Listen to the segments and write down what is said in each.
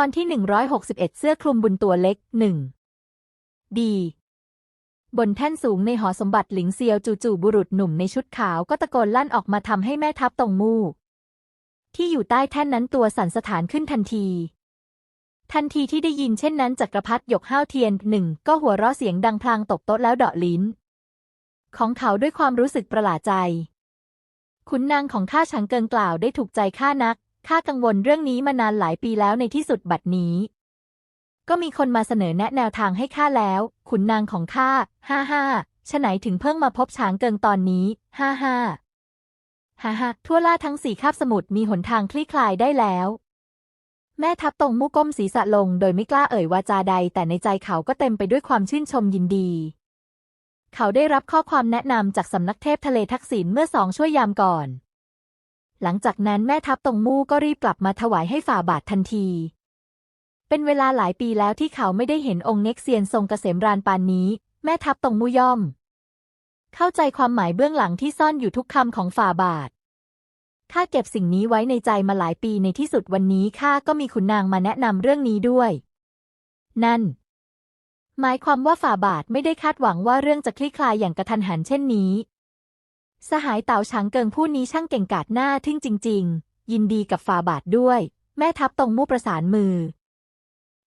ตอนที่ 161 เสื้อคลุมบุญตัวเล็กหนึ่งดีบนแท่นสูงในหอสมบัติหลิงเซียวจู่ๆบุรุษหนุ่มในชุดขาวก็ตะโกนลั่นออกมาทำให้แม่ทัพตรงมู่ ที่อยู่ใต้แท่นนั้นตัวสั่นสะท้านขึ้นทันที ทันทีที่ได้ยินเช่นนั้นจักรพรรดิหยกห้าวเทียนหนึ่งก็หัวเราะเสียงดังพลางตบโต๊ะแล้วเดาะลิ้น ของเขาด้วยความรู้สึกประหลาดใจ ขุนนางของข้าฉังเกิงกล่าวได้ถูกใจข้านัก ข้ากังวลเรื่องนี้มานานหลายปีแล้วในที่สุดบัดนี้ ก็มีคนมาเสนอแนะแนวทางให้ข้าแล้ว ขุนนางของข้าฮ่าฮ่าฉไหนถึงเพิ่งมาพบช้างเกิงตอนนี้ฮ่าฮ่าฮ่าฮ่าทั่วล่าทั้งสี่คาบสมุทรมีหนทางคลี่คลายได้แล้ว แม่ทัพตรงมุก้มศีรษะลง โดยไม่กล้าเอ่ยวาจาใด แต่ในใจเขาก็เต็มไปด้วยความชื่นชมยินดี เขาได้รับข้อความแนะนำจากสำนักเทพทะเลทักษิณเมื่อสองช่วยยามก่อน หลังจากนั้นแม่ทัพตรงมู่ก็รีบกลับมาถวายให้ฝ่าบาททันที เป็นเวลาหลายปีแล้วที่เขาไม่ได้เห็นองค์เน็กเซียนทรงเกษมรานปานนี้ แม่ทัพตรงมู่ย่อม เข้าใจความหมายเบื้องหลังที่ซ่อนอยู่ทุกคำของฝ่าบาทข้าเก็บสิ่งนี้ไว้ในใจมาหลายปีในที่สุดวันนี้ข้าก็มีขุนนางมาแนะนำเรื่องนี้ด้วย นั่น หมายความว่าฝ่าบาทไม่ได้คาดหวังว่าเรื่องจะคลี่คลายอย่างกระทันหันเช่นนี้ สหายเต่าช้างเกิงผู้นี้ช่างเก่งกาจหน้าทึ่งจริง ๆ ยินดีกับฝ่าบาทด้วย แม่ทัพตรงมู่ประสานมือ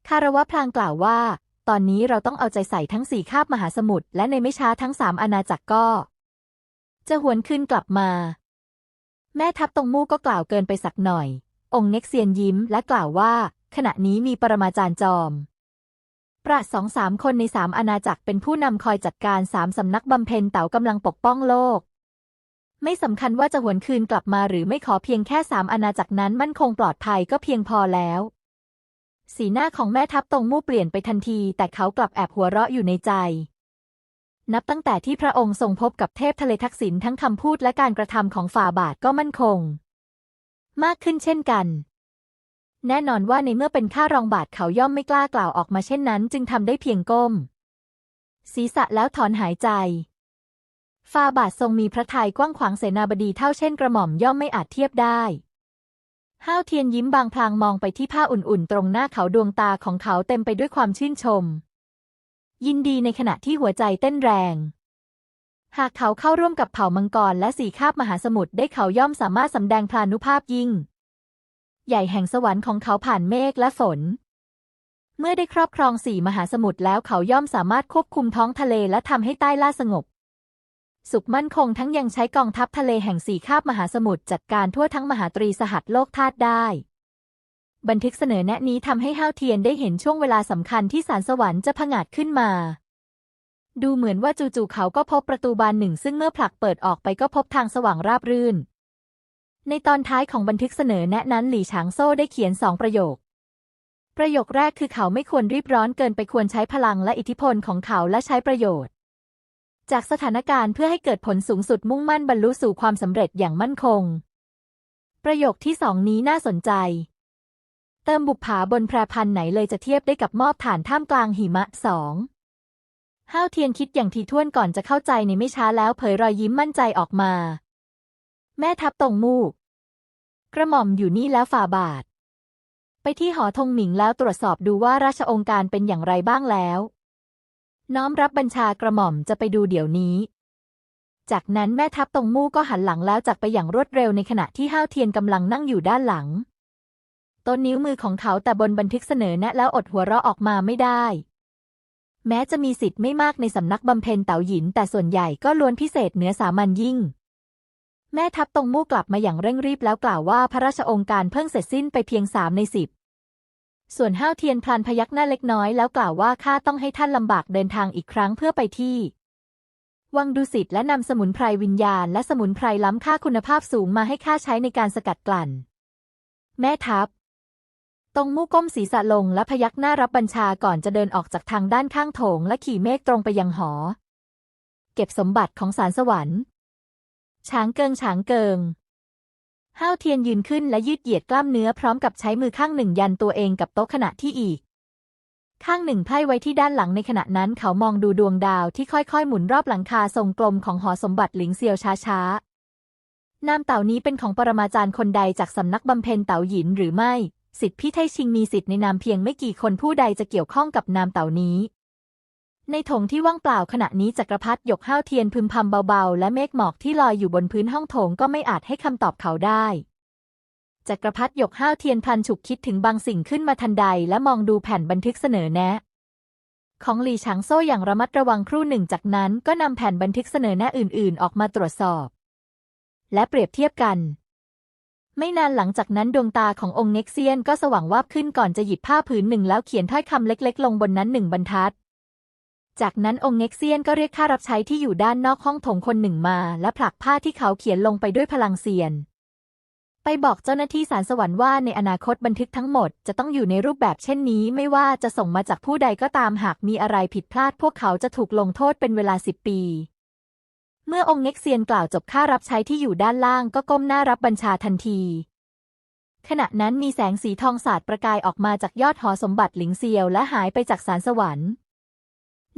คารวะพลางกล่าวว่า ตอนนี้เราต้องเอาใจใส่ทั้งสี่คาบมหาสมุทรและในไม่ช้าทั้งสามอาณาจักรก็ จะหวนคืนกลับมา แม่ทัพตรงมู่ก็กล่าวเกินไปสักหน่อย องค์เน็กเซียนยิ้มและกล่าวว่า ขณะนี้มีปรมาจารย์จอมประสองสามคนในสามอาณาจักรเป็นผู้นำคอยจัดการสามสำนักบำเพ็ญเต๋ากำลังปกป้องโลก ไม่สำคัญว่าจะหวนคืนกลับมาหรือไม่ขอเพียงแค่สามอาณาจักรนั้นมั่นคงปลอดภัยก็เพียงพอแล้ว สีหน้าของแม่ทัพตรงมู่เปลี่ยนไปทันที แต่เขากลับแอบหัวเราะอยู่ในใจ นับตั้งแต่ที่พระองค์ทรงพบกับเทพทะเลทักษิณทั้งคำพูดและการกระทำของฝ่าบาทก็มั่นคง มากขึ้นเช่นกัน แน่นอนว่าในเมื่อเป็นข้ารองบาทเขาย่อมไม่กล้ากล่าวออกมาเช่นนั้น จึงทำได้เพียงก้ม ศีรษะแล้วถอนหายใจ ฝ่าบาททรงมีพระทัยกว้างขวางเสนาบดีเท่าเช่นกระหม่อมย่อมไม่อาจเทียบได้ห้าวเทียนยิ้มบางพลางมองไปที่ผ้าอุ่นๆ ตรงหน้าเขาดวงตาของเขาเต็มไปด้วยความชื่นชม ยินดีในขณะที่หัวใจเต้นแรง หากเขาเข้าร่วมกับเผ่ามังกรและสีคาบมหาสมุทรได้เขาย่อมสามารถสำแดงพลานุภาพยิ่ง ใหญ่แห่งสวรรค์ของเขาผ่านเมฆและฝน เมื่อได้ครอบครองสี่มหาสมุทรแล้วเขาย่อมสามารถควบคุมท้องทะเลและทำให้ใต้ล่าสงบ สุขมั่นคงทั้งยังใช้กองทัพทะเลแห่งสี่คาบมหาสมุทรจัดการทั่วทั้งมหาตรีสหัสโลกธาตุได้ บันทึกเสนอแนะนี้ทำให้ห้าวเทียนได้เห็นช่วงเวลาสำคัญที่สารสวรรค์จะผงาดขึ้นมา ดูเหมือนว่าจู่ๆเขาก็พบประตูบานหนึ่ง ซึ่งเมื่อผลักเปิดออกไปก็พบทางสว่างราบรื่น ในตอนท้ายของบันทึกเสนอแนะนั้นหลี่ฉางโซ่ได้เขียนสองประโยคประโยคแรกคือเขาไม่ควรรีบร้อนเกินไปควรใช้พลังและอิทธิพลของเขาและใช้ประโยชน์ จากสถานการณ์เพื่อให้เกิดผลสูงสุดมุ่งมั่นบรรลุสู่ความสำเร็จอย่างมั่นคง ประโยคที่สองนี้น่าสนใจ เติมบุปผาบนแพรพันไหนเลยจะเทียบได้กับมอบฐานท่ามกลางหิมะสองห้าวเทียนคิดอย่างทีท่วนก่อนจะเข้าใจในไม่ช้าแล้วเผยรอยยิ้มมั่นใจออกมา แม่ทัพตรงมูก กระหม่อมอยู่นี่แล้วฝ่าบาท ไปที่หอธงหมิงแล้วตรวจสอบดูว่าราชองค์การเป็นอย่างไรบ้างแล้ว น้อมรับบัญชากระหม่อมจะไปดูเดี๋ยวนี้ จากนั้นแม่ทัพตรงมู่ก็หันหลังแล้วจากไปอย่างรวดเร็วในขณะที่ห้าวเทียนกำลังนั่งอยู่ด้านหลัง ต้นนิ้วมือของเขาแต่บนบันทึกเสนอแนะแล้วอดหัวเราะออกมาไม่ได้ แม้จะมีสิทธิ์ไม่มากในสำนักบำเพ็ญเต๋าหยิน แต่ส่วนใหญ่ก็ล้วนพิเศษเหนือสามัญยิ่งแม่ทัพตรงมู่กลับมาอย่างเร่งรีบแล้วกล่าวว่าพระราชองค์การเพิ่งเสร็จสิ้นไปเพียงสามในสิบ ส่วนห้าวเทียนพลันพยักหน้าเล็กน้อยแล้วกล่าวว่าข้าต้องให้ท่านลำบากเดินทางอีกครั้งเพื่อไปที่ วังดุสิตและนำสมุนไพรวิญญาณ และสมุนไพรล้ำค่าคุณภาพสูงมาให้ข้าใช้ในการสกัดกลั่น แม่ทัพตรงมู่ก้มศีรษะลงและพยักหน้ารับบัญชาก่อนจะเดินออกจากทางด้านข้างโถงและขี่เมฆตรงไปยังหอ เก็บสมบัติของสารสวรรค์ ช้างเกิงช้างเกิง ห้าวเทียนยืนขึ้นและยืดเหยียดกล้ามเนื้อพร้อมกับใช้มือข้างหนึ่งยันตัวเองกับโต๊ะขณะที่อีก ข้างหนึ่งไพ่ไว้ที่ด้านหลังในขณะนั้นเขามองดูดวงดาวที่ค่อยๆ หมุนรอบหลังคาทรงกลมของหอสมบัติหลิงเซียวช้าๆนามเต่านี้เป็นของปรมาจารย์คนใดจากสำนักบำเพ็ญเต่าหยินหรือไม่ สิทธิพี่ไทชิงมีสิทธิในนามเพียงไม่กี่คนผู้ใดจะเกี่ยวข้องกับนามเต่านี้ ในถงที่ว่างเปล่าขณะนี้จักรพรรดิหยกห้าวเทียนพึมพำเบาๆ และเมฆหมอกที่ลอยอยู่บนพื้นห้องโถงก็ไม่อาจให้คำตอบเขาได้ จักรพรรดิหยกห้าวเทียนพลันฉุกคิดถึงบางสิ่งขึ้นมาทันใด และมองดูแผ่นบันทึกเสนอแนะ ของหลี่ฉางโซ่อย่างระมัดระวังครู่หนึ่งจากนั้นก็นำแผ่นบันทึกเสนอแนะอื่นๆ ออกมาตรวจสอบ และเปรียบเทียบกันไม่นานหลังจากนั้นดวงตาขององค์เน็กเซียนก็สว่างวาบขึ้นก่อนจะหยิบผ้าผืนหนึ่งแล้วเขียนถ้อยคำเล็กๆ ลงบนนั้นหนึ่งบรรทัด จากนั้นองค์เน็กเซียนก็เรียกข้ารับใช้ที่อยู่ด้านนอกห้องโถงคนหนึ่งมา และผลักผ้าที่เขาเขียนลงไปด้วยพลังเซียน ไปบอกเจ้าหน้าที่ศาลสวรรค์ว่าในอนาคตบันทึกทั้งหมดจะต้องอยู่ในรูปแบบเช่นนี้ ไม่ว่าจะส่งมาจากผู้ใดก็ตามหากมีอะไรผิดพลาด พวกเขาจะถูกลงโทษเป็นเวลาสิบปี เมื่อองค์เน็กเซียนกล่าวจบข้ารับใช้ที่อยู่ด้านล่างก็ก้มหน้ารับบัญชาทันทีขณะนั้นมีแสงสีทองสาดประกายออกมาจากยอดหอสมบัติหลิงเซียวและหายไปจากสารสวรรค์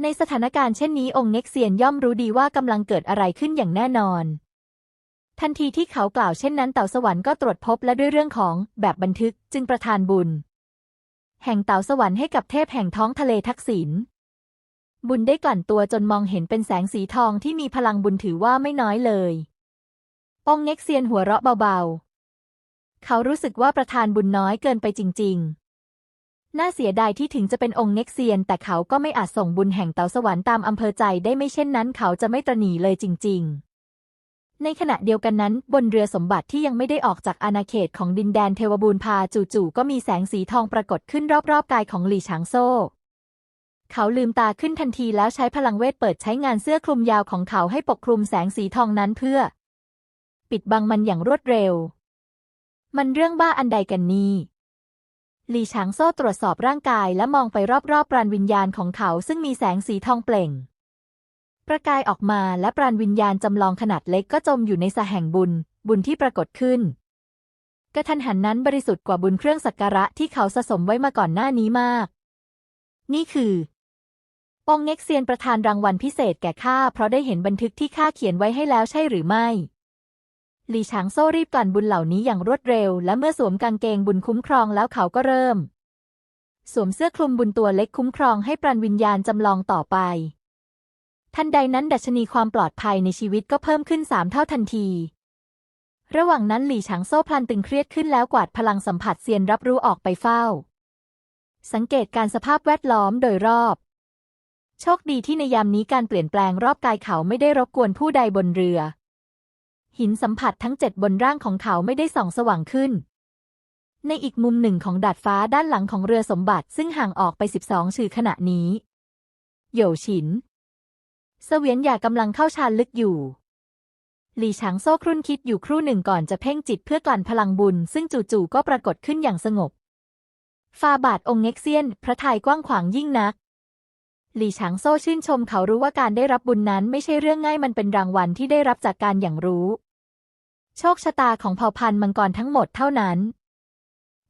ในสถานการณ์เช่นนี้องค์เน็กเซียนย่อมรู้ดีว่ากำลังเกิดอะไรขึ้นอย่างแน่นอน ทันทีที่เขากล่าวเช่นนั้นเต่าสวรรค์ก็ตรวจพบและด้วยเรื่องของแบบบันทึกจึงประทานบุญ แห่งเต่าสวรรค์ให้กับเทพแห่งท้องทะเลทักษิณบุญได้กลั่นตัวจนมองเห็นเป็นแสงสีทองที่มีพลังบุญถือว่าไม่น้อยเลย องค์เน็กเซียนหัวเราะเบาๆ เขารู้สึกว่าประทานบุญน้อยเกินไปจริง ๆ น่าเสียดายที่ถึงจะเป็นองค์เน็กเซียน แต่เขาก็ไม่อาจส่งบุญแห่งเตาสวรรค์ตามอำเภอใจได้ไม่เช่นนั้น เขาจะไม่ตระหนีเลยจริง ๆในขณะเดียวกันนั้น บนเรือสมบัติที่ยังไม่ได้ออกจากอาณาเขตของดินแดนเทวบูรพาจู่ๆก็มีแสงสีทองปรากฏขึ้นรอบๆกายของหลี่ฉางโซ่ เขาลืมตาขึ้นทันทีแล้วใช้พลังเวทเปิดใช้งานเสื้อคลุมยาวของเขาให้ปกคลุมแสงสีทองนั้นเพื่อ ปิดบังมันอย่างรวดเร็ว มันเรื่องบ้าอันใดกันนี่ หลี่ฉางโซ่ตรวจสอบร่างกายและมองไปรอบๆปราณวิญญาณของเขาซึ่งมีแสงสีทองเปล่ง ประกายออกมาและปราณวิญญาณจำลองขนาดเล็กก็จมอยู่ในสะแห่งบุญ บุญที่ปรากฏขึ้น กระทันหันนั้นบริสุทธิ์กว่าบุญเครื่องสักการะที่เขาสะสมไว้มาก่อนหน้านี้มาก นี่คือปองเง็กเซียนประธานรางวัลพิเศษแก่ข้าเพราะได้เห็นบันทึกที่ข้าเขียนไว้ให้แล้วใช่หรือไม่ หลี่ฉางโซ่รีบกลั่นบุญเหล่านี้อย่างรวดเร็ว และเมื่อสวมกางเกงบุญคุ้มครองแล้วเขาก็เริ่ม สวมเสื้อคลุมบุญตัวเล็กคุ้มครองให้ปราณวิญญาณจำลองต่อไป ทันใดนั้นดัชนีความปลอดภัยในชีวิตก็เพิ่มขึ้นสามเท่าทันที ระหว่างนั้นหลี่ฉางโซ่พลันตึงเครียดขึ้นแล้วกวาดพลังสัมผัสเซียนรับรู้ออกไปเฝ้า สังเกตการสภาพแวดล้อมโดยรอบ โชคดีที่ในยามนี้การเปลี่ยนแปลงรอบกายเขาไม่ได้รบกวนผู้ใดบนเรือ หินสัมผัสทั้งเจ็ดบนร่างของเขาไม่ได้ส่องสว่างขึ้น ในอีกมุมหนึ่งของดาดฟ้าด้านหลังของเรือสมบัติซึ่งห่างออกไปสิบสองชื่อขณะนี้โหยวฉินเสวียนหยากำลังเข้าฌานลึกอยู่ หลี่ฉางโซ่ครุ่นคิดอยู่ครู่หนึ่งก่อนจะเพ่งจิตเพื่อกลั่นพลังบุญ ซึ่งจู่ๆก็ปรากฏขึ้นอย่างสงบฟาบาทองค์เน็กเซียน พระทัยกว้างขวางยิ่งนัก หลี่ฉางโซ่ชื่นชมเขารู้ว่าการได้รับบุญนั้นไม่ใช่เรื่องง่ายมันเป็นรางวัลที่ได้รับจากการอย่างรู้ โชคชะตาของเผ่าพันธุ์มังกรทั้งหมดเท่านั้น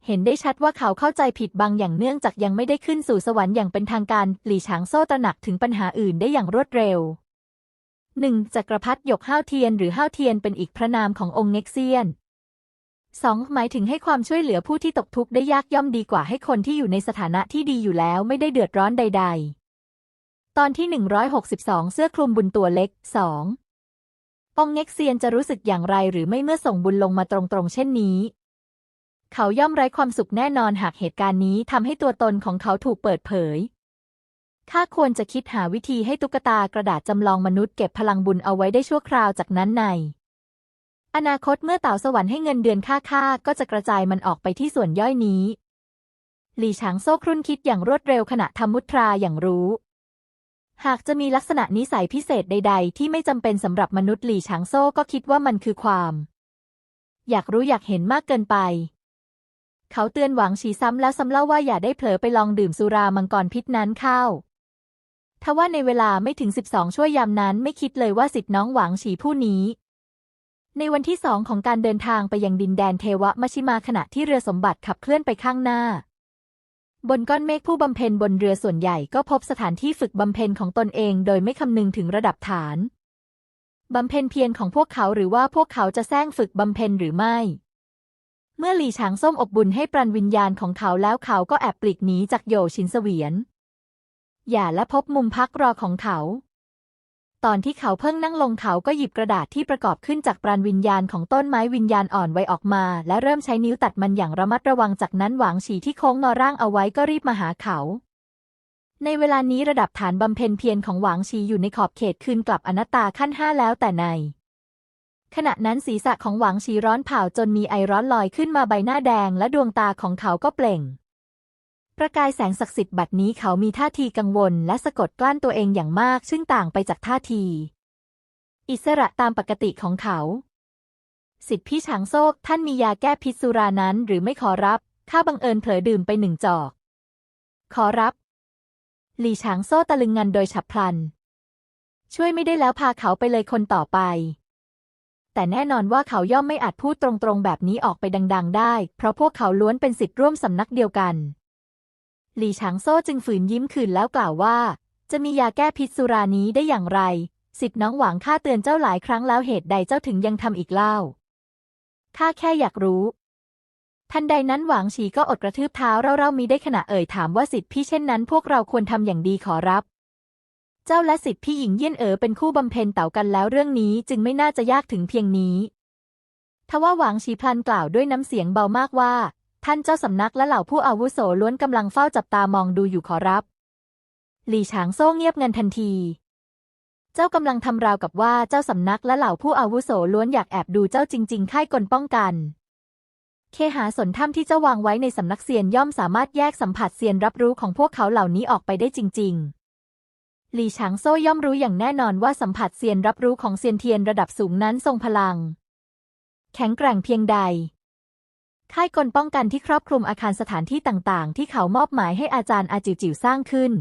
เห็นได้ชัดว่าเขาเข้าใจผิดบางอย่างเนื่องจากยังไม่ได้ขึ้นสู่สวรรค์อย่างเป็นทางการ หลี่ฉางโซ่ตระหนักถึงปัญหาอื่นได้อย่างรวดเร็วหนึ่งจักรพรรดิหยกห้าวเทียนหรือห้าวเทียนเป็นอีกพระนามขององค์เน็กเซียนสองหมายถึงให้ความช่วยเหลือผู้ที่ตกทุกข์ได้ยากย่อมดีกว่าให้คนที่อยู่ในสถานะที่ดีอยู่แล้วไม่ได้เดือดร้อนใด ๆ ตอนที่ 162 เสื้อคลุมบุญตัวเล็ก 2. องเน็กเซียนจะรู้สึกอย่างไรหรือไม่เมื่อส่งบุญลงมาตรงๆ เช่นนี้ เขาย่อมไร้ความสุขแน่นอนหากเหตุการณ์นี้ทำให้ตัวตนของเขาถูกเปิดเผย ข้าควรจะคิดหาวิธีให้ตุ๊กตากระดาษจำลองมนุษย์เก็บพลังบุญเอาไว้ได้ชั่วคราวจากนั้นใน อนาคตเมื่อเต่าสวรรค์ให้เงินเดือนค่าค่าก็จะกระจายมันออกไปที่ส่วนย่อยนี้ หลี่ฉางโซ่ครุ่นคิดอย่างรวดเร็วขณะทำมุตราอย่างรู้ หากจะมีลักษณะนิสัยพิเศษใด ๆ ที่ไม่จำเป็นสำหรับมนุษย์หลี่ฉางโซ่ก็คิดว่ามันคือความ อยากรู้อยากเห็นมากเกินไป เขาเตือนหวังฉีซ้ำแล้วซ้ำเล่าว่าอย่าได้เผลอไปลองดื่มสุรามังกรพิษนั้นเข้าทว่าในเวลาไม่ถึง 12 ชั่วยยามนั้นไม่คิดเลยว่าสิทธิ์น้องหวังฉีผู้นี้ ในวันที่สองของการเดินทางไปยังดินแดนเทวมชิมาขณะที่เรือสมบัติขับเคลื่อนไปข้างหน้า บนก้อนเมฆผู้บำเพ็ญบนเรือส่วนใหญ่ก็พบสถานที่ฝึกบำเพ็ญของตนเองโดยไม่คำนึงถึงระดับฐานบำเพ็ญเพียรของพวกเขาหรือว่าพวกเขาจะแซงฝึกบำเพ็ญหรือไม่ เมื่อหลี่ฉางส้มอบบุญให้ปรันวิญญาณของเขาแล้วเขาก็แอบปลีกหนีจากโยชินเสวียน อย่าและพบมุมพักรอของเขา ตอนที่เขาเพิ่งนั่งลงเขาก็หยิบกระดาษที่ประกอบขึ้นจากปราณวิญญาณของต้นไม้วิญญาณอ่อนไวออกมา และเริ่มใช้นิ้วตัดมันอย่างระมัดระวังจากนั้นหวางฉีที่โค้งงอร่างเอาไว้ก็รีบมาหาเขา ในเวลานี้ระดับฐานบำเพ็ญเพียรของหวางชีอยู่ในขอบเขตคืนกลับอนัตตาขั้นห้าแล้วแต่ใน ขณะนั้นศีรษะของหวางชีร้อนเผาจนมีไอร้อนลอยขึ้นมาใบหน้าแดงและดวงตาของเขาก็เปล่ง ประกายแสงศักดิ์สิทธิ์บัดนี้เขามีท่าทีกังวล และสะกดกลั้นตัวเองอย่างมาก ซึ่งต่างไปจากท่าที อิสระตามปกติของเขา สิทธิพี่ฉางโซกท่านมียาแก้พิษสุรานั้นหรือไม่ขอรับ ข้าบังเอิญเผลอดื่มไปหนึ่งจอก ขอรับ หลี่ฉางโซ่ตะลึงงันโดยฉับพลัน ช่วยไม่ได้แล้วพาเขาไปเลยคนต่อไปแต่แน่นอนว่าเขาย่อมไม่อาจพูดตรงๆ แบบนี้ออกไปดัง ๆ ได้ เพราะพวกเขาล้วนเป็นสิทธิ์ร่วมสำนักเดียวกัน หลี่ฉางโซ่จึงฝืนยิ้มคืนแล้วกล่าวว่า จะมียาแก้พิษสุรานี้ได้อย่างไร สิทธิ์น้องหวังข้าเตือนเจ้าหลายครั้งแล้วเหตุใดเจ้าถึงยังทำอีกเล่าข้าแค่อยากรู้ ทันใดนั้นหวางฉีก็อดกระทืบเท้าเร่าๆมีได้ขณะเอ่ยถามว่าสิทธิพี่เช่นนั้นพวกเราควรทำอย่างดีขอรับ เจ้าและสิทธิพี่หญิงเยี่ยนเอ๋อเป็นคู่บำเพ็ญเต่ากันแล้วเรื่องนี้จึงไม่น่าจะยากถึงเพียงนี้ทว่าหวางฉีพลันกล่าวด้วยน้ำเสียงเบามากว่า ท่านเจ้าสำนักและเหล่าผู้อาวุโสล้วนกำลังเฝ้าจับตามองดูอยู่ขอรับ หลี่ฉางโซ่เงียบเงันทันที เจ้ากำลังทำราวกับว่าเจ้าสำนักและเหล่าผู้อาวุโสล้วนอยากแอบดูเจ้าจริง ๆ ค่ายกลป้องกัน เคหาสนถ้ำที่เจ้าวางไว้ในสำนักเซียนย่อมสามารถแยกสัมผัสเซียนรับรู้ของพวกเขาเหล่านี้ออกไปได้จริง ๆหลี่ฉางโซ่ย่อมรู้อย่างแน่นอนว่าสัมผัสเซียนรับรู้ของเซียนเทียนระดับสูงนั้นทรงพลัง แข็งแกร่งเพียงใด ค่ายกลป้องกันที่ครอบคลุมอาคารสถานที่ต่างๆ ที่เขามอบหมายให้อาจารย์อาจิวจิวสร้างขึ้น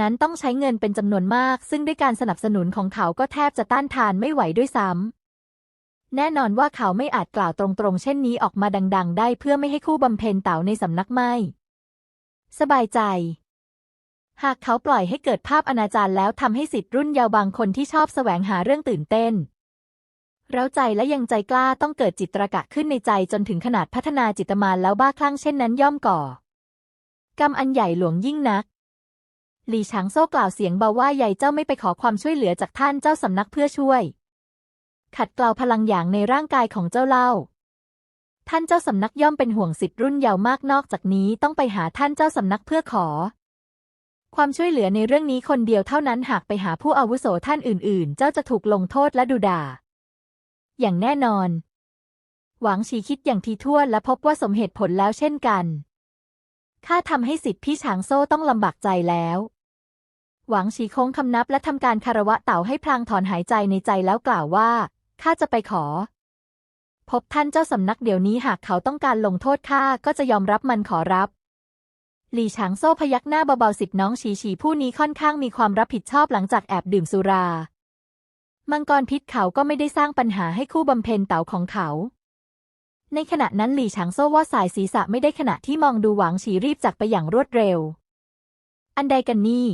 นั้นต้องใช้เงินเป็นจำนวนมาก ซึ่งด้วยการสนับสนุนของเขาก็แทบจะต้านทานไม่ไหวด้วยซ้ำแน่นอนว่าเขาไม่อาจกล่าวตรงๆ เช่นนี้ออกมาดัง ๆ ได้เพื่อไม่ให้คู่บำเพ็ญเต่าในสำนักไม่ สบายใจหากเขาปล่อยให้เกิดภาพอนาจารแล้วทำให้สิทธิ์รุ่นเยาว์บางคนที่ชอบแสวงหาเรื่องตื่นเต้น เร้าใจและยังใจกล้าต้องเกิดจิตตรกะขึ้นในใจจนถึงขนาดพัฒนาจิตมาแล้วบ้าคลั่งเช่นนั้นย่อมก่อ กรรมอันใหญ่หลวงยิ่งนัก หลี่ฉางโซ่กล่าวเสียงเบาว่าใหญ่เจ้าไม่ไปขอความช่วยเหลือจากท่านเจ้าสำนักเพื่อช่วย ขัดเกลาพลังอย่างในร่างกายของเจ้าเล่า ท่านเจ้าสำนักย่อมเป็นห่วงสิทธิ์รุ่นเยาว์มากนอกจากนี้ต้องไปหาท่านเจ้าสำนักเพื่อขอ ความช่วยเหลือในเรื่องนี้คนเดียวเท่านั้นหากไปหาผู้อาวุโสท่านอื่น ๆ เจ้าจะถูกลงโทษและดูด่า อย่างแน่นอน หวังฉีคิดอย่างทีท่วนและพบว่าสมเหตุผลแล้วเช่นกัน ข้าทำให้สิทธิ์พี่ฉางโซ่ต้องลำบากใจแล้ว หวังฉีโค้งคำนับและทำการคารวะเต่าให้พลางถอนหายใจในใจแล้วกล่าวว่า ข้าจะไปขอ พบท่านเจ้าสำนักเดี๋ยวนี้หากเขาต้องการลงโทษข้าก็จะยอมรับมันขอรับหลี่ฉางโซ่พยักหน้าเบาๆสิทธิ์น้องฉีฉีผู้นี้ค่อนข้างมีความรับผิดชอบหลังจากแอบดื่มสุรา มังกรพิษเขาก็ไม่ได้สร้างปัญหาให้คู่บำเพ็ญเต่าของเขา ในขณะนั้นหลี่ฉางโซ่ว่าสายศีรษะไม่ได้ขณะที่มองดูหวังฉีรีบจากไปอย่างรวดเร็ว อันใดกันนี่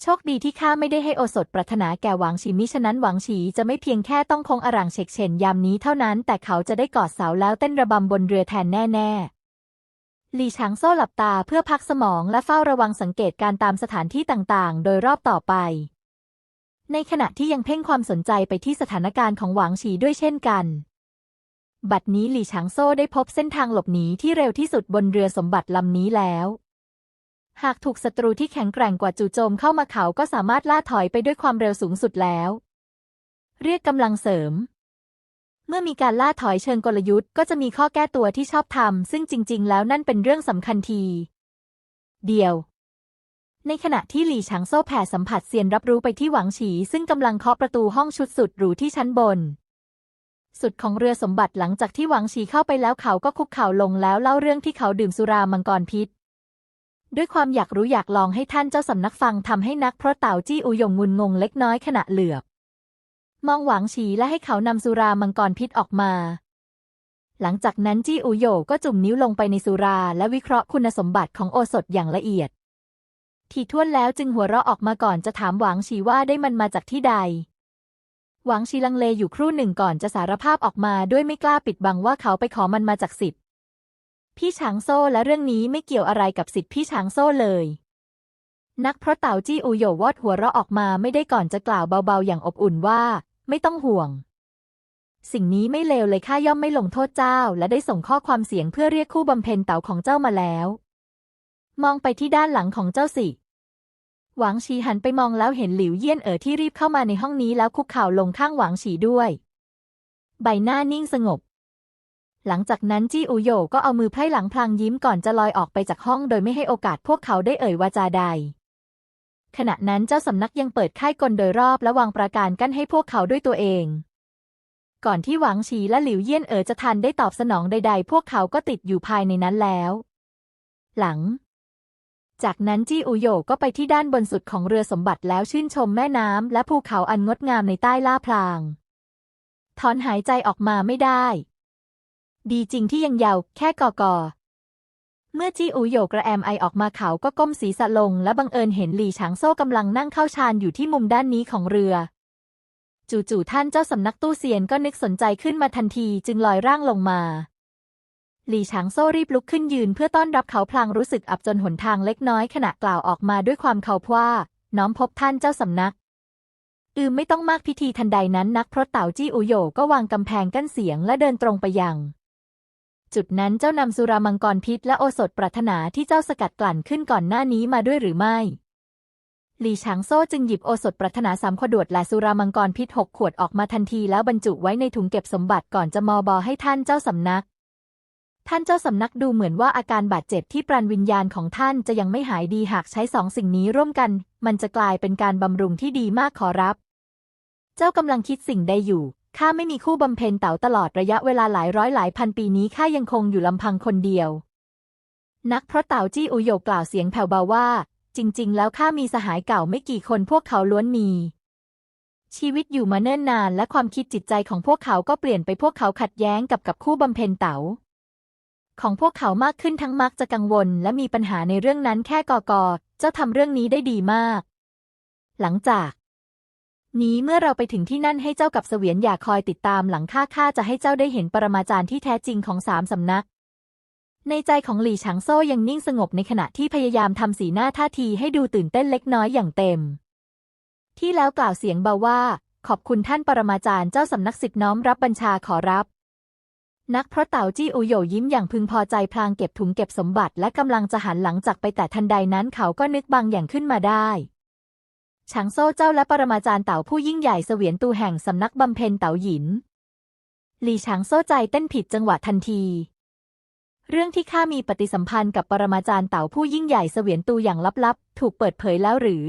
โชคดีที่ข้าไม่ได้ให้โอสถปรารถนาแก่หวังฉีมิฉะนั้นหวังฉีจะไม่เพียงแค่ต้องคงอร่างเฉกเฉนยามนี้เท่านั้น แต่เขาจะได้กอดเสาแล้วเต้นระบำบนเรือแทนแน่ ๆหลี่ฉางโซ่หลับตาเพื่อพักสมองและเฝ้าระวังสังเกตการตามสถานที่ต่างๆ โดยรอบต่อไป ในขณะที่ยังเพ่งความสนใจไปที่สถานการณ์ของหวางฉีด้วยเช่นกัน บัดนี้หลี่ฉางโซ่ได้พบเส้นทางหลบหนีที่เร็วที่สุดบนเรือสมบัติลำนี้แล้ว หากถูกศัตรูที่แข็งแกร่งกว่าจู่โจมเข้ามาเขาก็สามารถล่าถอยไปด้วยความเร็วสูงสุดแล้ว เรียกกำลังเสริม เมื่อมีการล่าถอยเชิงกลยุทธ์ก็จะมีข้อแก้ตัวที่ชอบทำซึ่งจริง ๆ แล้วนั่นเป็นเรื่องสำคัญที เดียว ในขณะที่หลี่ฉางโซ่แผ่สัมผัสเซียนรับรู้ไปที่หวังฉีซึ่งกำลังเคาะประตูห้องชุดสุดหรูที่ชั้นบน สุดของเรือสมบัติหลังจากที่หวังฉีเข้าไปแล้วเขาก็คุกเข่าลงแล้วเล่าเรื่องที่เขาดื่มสุรามังกรพิษ ด้วยความอยากรู้อยากลองให้ท่านเจ้าสำนักฟังทำให้นักเพราะเต่าจี้อุยงงุนงงเล็กน้อยขณะเหลือบ มองหวังฉีและให้เขานำสุรามังกรพิษออกมาหลังจากนั้นจี้อุโยก็จุ่มนิ้วลงไปในสุราและวิเคราะห์คุณสมบัติของโอสถอย่างละเอียด ทีท่วนแล้วจึงหัวเราะออกมาก่อนจะถามหวังฉีว่าได้มันมาจากที่ใด หวังชีลังเลอยู่ครู่หนึ่งก่อนจะสารภาพออกมาด้วยไม่กล้าปิดบังว่าเขาไปขอมันมาจากสิทธิ์พี่ช้างโซ่และเรื่องนี้ไม่เกี่ยวอะไรกับสิทธิ์พี่ช้างโซ่เลย นักเพราะเต่าจี้อูโยวอดหัวเราะออกมาไม่ได้ก่อนจะกล่าวเบาๆอย่างอบอุ่นว่า ไม่ต้องห่วง สิ่งนี้ไม่เลวเลยข้าย่อมไม่ลงโทษเจ้า และได้ส่งข้อความเสียงเพื่อเรียกคู่บำเพ็ญเต่าของเจ้ามาแล้ว มองไปที่ด้านหลังของเจ้าสิ หวังฉีหันไปมองแล้วเห็นหลิวเยี่ยนเอ๋อที่รีบเข้ามาในห้องนี้แล้วคุกเข่าลงข้างหวังฉีด้วย ใบหน้านิ่งสงบ หลังจากนั้นจี้อูโยก็เอามือไพร่หลังพลางยิ้มก่อนจะลอยออกไปจากห้องโดยไม่ให้โอกาสพวกเขาได้เอ่ยวาจาใด ขณะนั้นเจ้าสำนักยังเปิดค่ายกลโดยรอบและวางประการกั้นให้พวกเขาด้วยตัวเอง ก่อนที่หวังฉีและหลิวเยี่ยนเอ๋อจะทันได้ตอบสนองใด ๆ พวกเขาก็ติดอยู่ภายในนั้นแล้ว หลัง จากนั้นจี้อูโยก็ไปที่ด้านบนสุดของเรือสมบัติแล้วชื่นชมแม่น้ำและภูเขาอันงดงามในใต้ล่าพลาง ถอนหายใจออกมาไม่ได้ ดีจริงที่ยังเยาวแค่กอกอเมื่อจี้อูโยกระแอมไอออกมาเขาก็ก้มศีรษะลง และบังเอิญเห็นหลี่ฉางโซ่กำลังนั่งเข้าฌานอยู่ที่มุมด้านนี้ของเรือ จู่ๆท่านเจ้าสำนักตู้เซียนก็นึกสนใจขึ้นมาทันทีจึงลอยร่างลงมา หลี่ฉางโซ่รีบลุกขึ้นยืนเพื่อต้อนรับเขาพลางรู้สึกอับจนหนทางเล็กน้อยขณะกล่าวออกมาด้วยความเคาพว่า น้อมพบท่านเจ้าสำนัก อืมไม่ต้องมากพิธีทันใดนั้นนักเพราะเต่าจี้อูโยก็วางกำแพงกั้นเสียงและเดินตรงไปยัง จุดนั้นเจ้านำสุรามังกรพิษและโอสถปรารถนาที่เจ้าสกัดกลั่นขึ้นก่อนหน้านี้มาด้วยหรือไม่หลี่ฉางโซ่จึงหยิบโอสถปรารถนาสามขวดและสุรามังกรพิษหกขวดออกมาทันทีแล้วบรรจุไว้ในถุงเก็บสมบัติก่อนจะมอบอให้ท่านเจ้าสำนัก ท่านเจ้าสำนักดูเหมือนว่าอาการบาดเจ็บที่ปราณวิญญาณของท่านจะยังไม่หายดีหากใช้สองสิ่งนี้ร่วมกัน มันจะกลายเป็นการบำรุงที่ดีมากขอรับ เจ้ากำลังคิดสิ่งใดอยู่ข้าไม่มีคู่บำเพ็ญเต๋าตลอดระยะเวลาหลายร้อยหลายพันปีนี้ข้ายังคงอยู่ลำพังคนเดียว นักพระเต่าจี้อุโยกกล่าวเสียงแผ่วเบาว่า จริง ๆ แล้วข้ามีสหายเก่าไม่กี่คนพวกเขาล้วนมี ชีวิตอยู่มาเนิ่นนาน และความคิดจิตใจของพวกเขาก็เปลี่ยนไปพวกเขาขัดแย้งกับกับคู่บำเพ็ญเต๋า ของพวกเขามากขึ้นทั้งมักจะกังวล และมีปัญหาในเรื่องนั้นแค่กอกอเจ้าทำเรื่องนี้ได้ดีมาก หลังจาก นี้เมื่อเราไปถึงที่นั่นให้เจ้ากับเสวียนอย่าคอยติดตามหลังข้าข้าจะให้เจ้าได้เห็นปรมาจารย์ที่แท้จริงของสามสำนัก ในใจของหลี่ฉางโซ่ยังนิ่งสงบในขณะที่พยายามทำสีหน้าท่าทีให้ดูตื่นเต้นเล็กน้อยอย่างเต็ม ที่แล้วกล่าวเสียงเบาว่า ขอบคุณท่านปรมาจารย์เจ้าสำนักสิทธิน้อมรับบัญชาขอรับ นักเพราะเต่าจี้อูโยยิ้มอย่างพึงพอใจพลางเก็บถุงเก็บสมบัติและกำลังจะหันหลังจากไปแต่ทันใดนั้นเขาก็นึกบางอย่างขึ้นมาได้ฉางโซ่เจ้าและปรมาจารย์เต่าผู้ยิ่งใหญ่เสวียนตูแห่งสำนักบำเพ็ญเต่าหยินหลี่ฉางโซ่ใจเต้นผิดจังหวะทันที เรื่องที่ข้ามีปฏิสัมพันธ์กับปรมาจารย์เต่าผู้ยิ่งใหญ่เสวียนตูอย่างลับๆ ถูกเปิดเผยแล้วหรือ